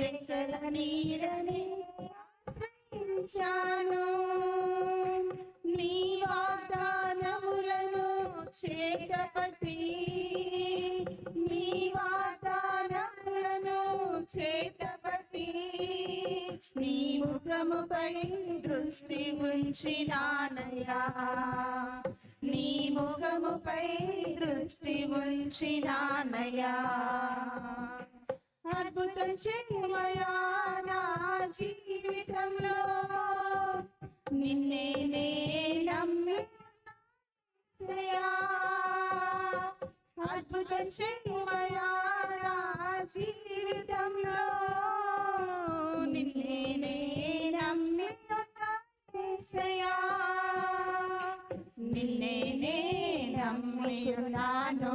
రెక్కల నీడని ఆశ్రయించాను. నీ వాగ్దానములను చేతపట్టి నీ వాగ్దానములను చేతపట్టి నీ ముఖముపై దృష్టి ఉంచినానయ్యా. నీ ముఖముపై దృష్టి ఉంచినానయ్యా. అద్భుతం చేయమయా నా జీవితంలో. నిన్నే నే నమ్మి అద్భుతం చేయమయా నా జీవితంలో. నిన్నే నే నమ్మి నిన్నే నే నమ్మి ఉన్నాను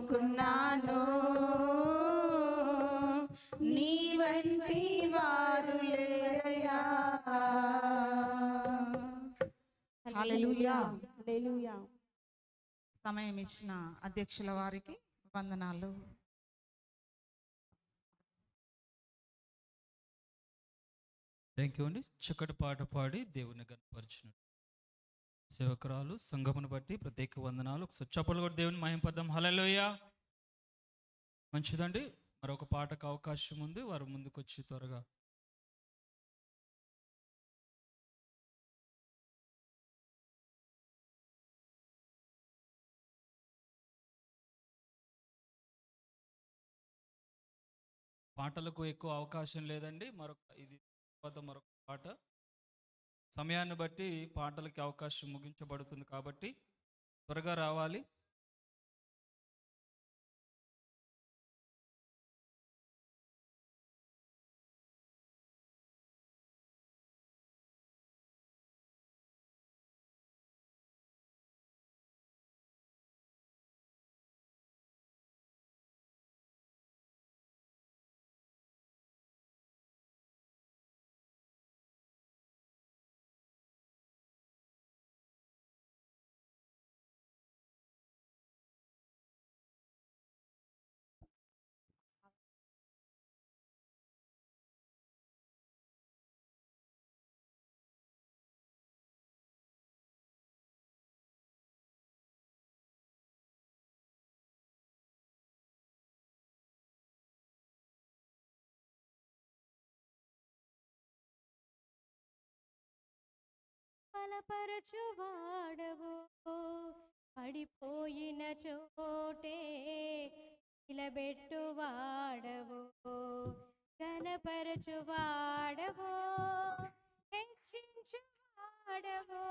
నే నమ్ముకున్నాను నీ వంటి వారు లేరయ్యా హల్లెలూయా. హల్లెలూయా. సమయం ఇచ్చిన అధ్యక్షుల వారికి వందనాలు. థ్యాంక్ యూ అండి. చక్కటి పాట పాడి దేవుని కనపరిచిన సేవకురాలు సంఘమును బట్టి ప్రత్యేక వందనాలు. చప్పలు కూడా దేవుని మహింపద్దాం హలలోయ మంచిదండి. మరొక పాటకు అవకాశం ఉంది. వారు ముందుకొచ్చి త్వరగా. పాటలకు ఎక్కువ అవకాశం లేదండి. మరొక ఇది తర్వాత మరొక పాట. సమయాన్ని బట్టి పాటలకి అవకాశం ముగించబడుతుంది కాబట్టి త్వరగా రావాలి. బలపరచువాడవు. పడిపోయిన చోటే నిలబెట్టువాడవు. కనపరచువాడవు హెచ్చించువాడవు.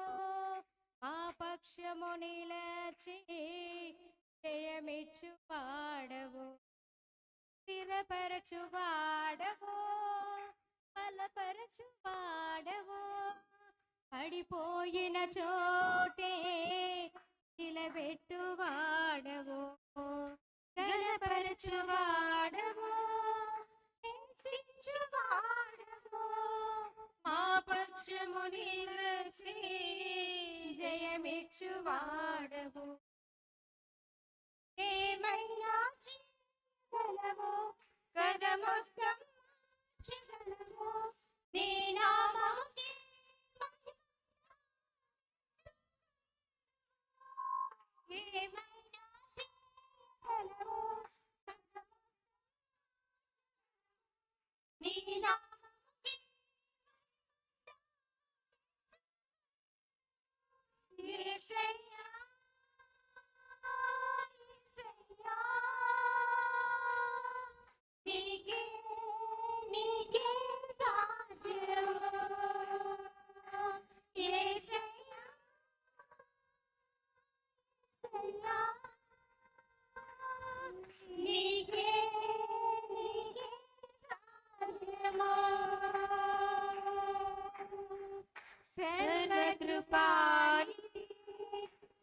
ఆ పక్షము నిలచి జయమిచ్చువాడవు. స్థిరపరచువాడవు. బలపరచువాడవు. పడిపోయిన చోటే నిలబెట్టువాడవు గలపరచువాడవు హెచ్చించువాడవు మా పక్షము నిలచి జయమిచ్చువాడవు. ఏమైనా చేయగలవు కథ మొత్తం మార్చగలవు నీ నామము సర్వకృపాలి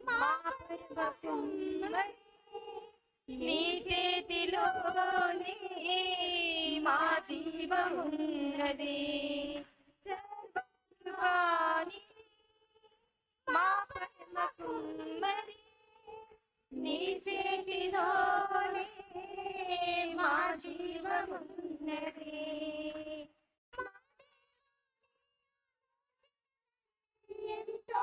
మా పర్వకుంవరి నీ చేతిలోనే మా జీవమున్నది సర్వకృపాలి నీ చేతిలోనే మా జీవమున్నది. ఎంతో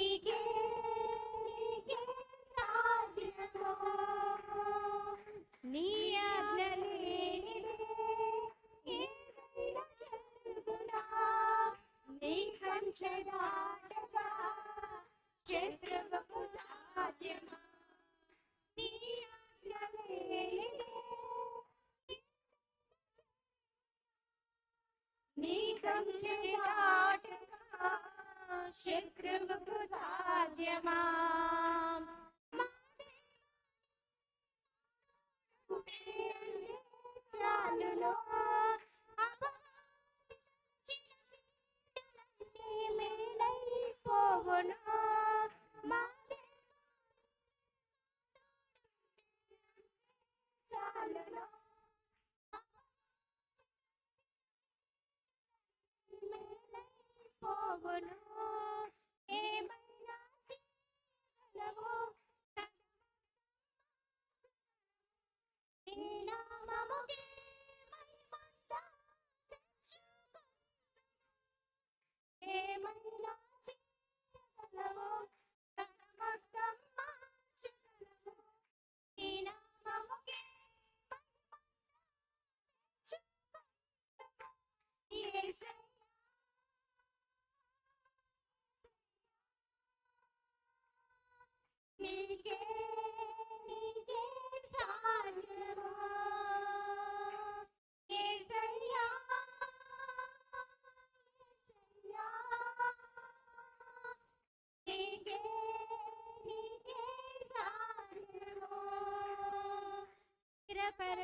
Sheda.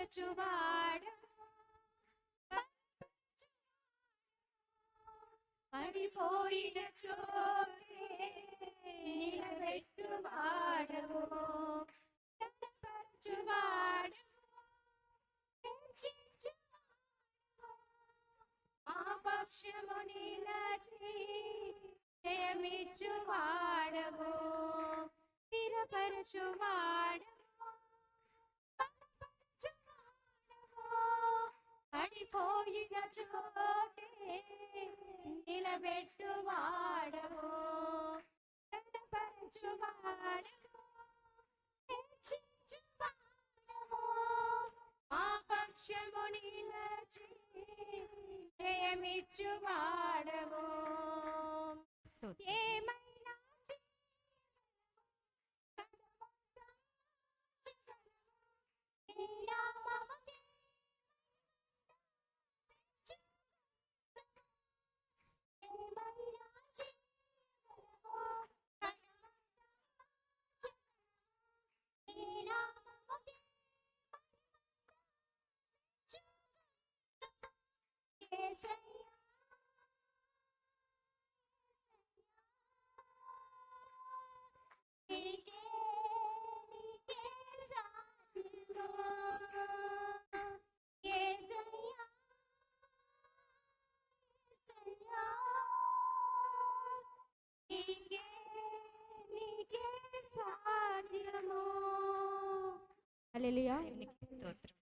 బలపరచువాడా పడిపోయిన చోటే నిలబెట్టువాడవు బలపరచువాడు మా పక్షము నిలచి జయమిచ్చువాడవు స్థిరపరచువాడవు పోయిన చోటే నిలబెట్టువాడవు. కనపరచువాడవు. ఆ పక్షము నిలచి జయమిచ్చువాడవు. దేవునికి స్తోత్రం.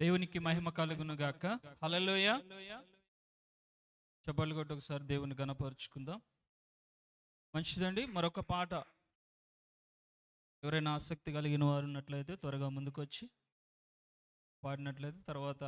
దేవునికి మహిమ కలుగును గాక. హల్లెలూయ. చెప్పలు కొట్టి ఒకసారి దేవుని గణపరుచుకుందాం మంచిదండి మరొక పాట. ఎవరైనా ఆసక్తి కలిగిన వారు ఉన్నట్లయితే త్వరగా ముందుకొచ్చి పాడినట్లయితే తర్వాత